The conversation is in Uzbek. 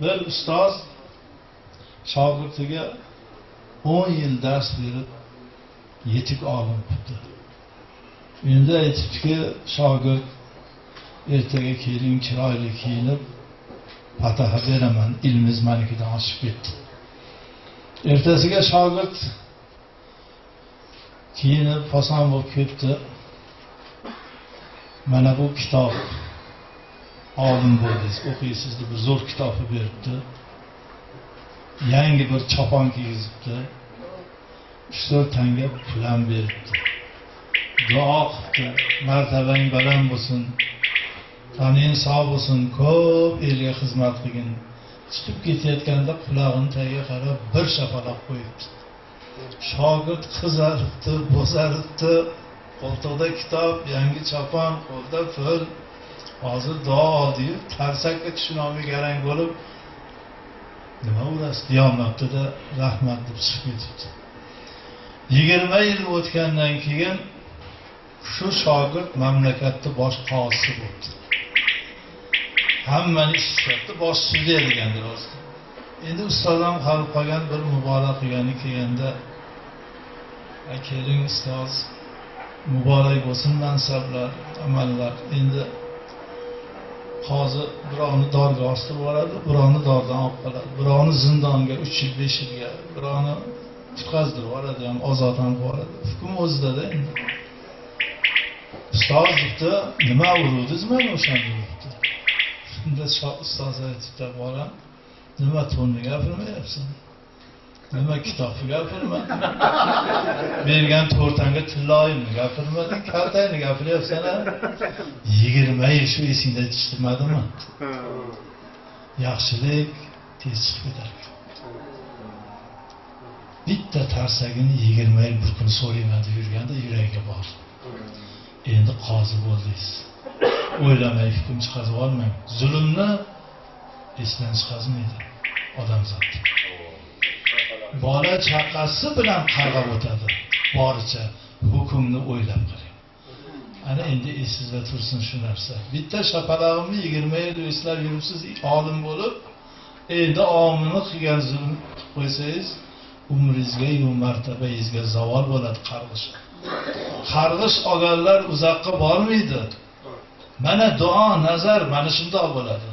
bir ustoz shogirdiga o'n yil dars berib yetuk olim qilibdi endi aytibdiki shogird ertaga keling chiroyli kiyinib fataha beraman ilmingiz manikidan oshib ketdi. Ertasiga shogird kiyinib fason bo'lib kelibdi mana bu kitob. Olim bo'ldingiz o'qiysiz deb bir zo'r kitobni beribdi. Yangi bir chopon kiygizibdi uch to'rt tanga pul ham beribdi. Duo qilibdi. Martabang baland bo'lsin taning sog' bo'lsin ko'p elga xizmat qilgin. Chiqib ketayotganda qulog'ini tagiga qarab bir shapaloq qo'yibdi. Shogird qizaribdi bo'zaribdi. Qo'ltiqda kitob yangi chopon qo'lda pul. Hozir duo oldiyu tarsakka tushunolmay garang bo'lib nima bo'lasiz deyolmabdida rahmat deb chiqib ketibdi. Yigirma yil o'tgandan keyin shu shogird mamlakatni bosh qozisi bo'libdi hammani ishlatdi boshchi degandir hozir. Endi ustoz ham qolib qolgan bir muborak qilgani kelganda keling ustoz muborak bo'lsin mansablar amallar. Endi qozi birovni dorga ostirib yuboradi birovni dordan olib qoladi. Birovni zindonga uch yil besh yilga birovni tutqazdirib yuboradi ham ozod ham qilib yuboradi. Hukm o'zidada endi. Ustoz debdi nima uruvdingiz mani o'shanda debdi. Shunda ustoz aytibdi bolam nima to'nni gapirmayapsan? Nima kitobni gapirma? Bergan to'rtangga tilloyimni gapirmading kaltangni gapiryapsan a yigirma yil shu esingda chiqmadimi? Yaxshilik tez chiqib ketar. Bitta tarsagini yigirma yil bir kun so'rayman deb yurganda yuragiga bor. Endi qozi bo'ldingiz. O'ylamay hukm chiqazib yubormang zulmni esdan chiqazmaydi odamzod. Bola chaqasi bilan qarg'ab o'tadi. Boricha hukmni o'ylab qiling ana endi esingizda tursin shu narsa. Bitta shapalog'imni yigirma yil eslab yuribsiz olim bo'lib endi omini qilgan zulm qilib qo'ysangiz umringizgayu martabangizga zavol bo'ladi qarg'ish. Qarg'ish olganlar uzoqqa bormaydi. Mana duo nazar mana shundoq bo'ladi.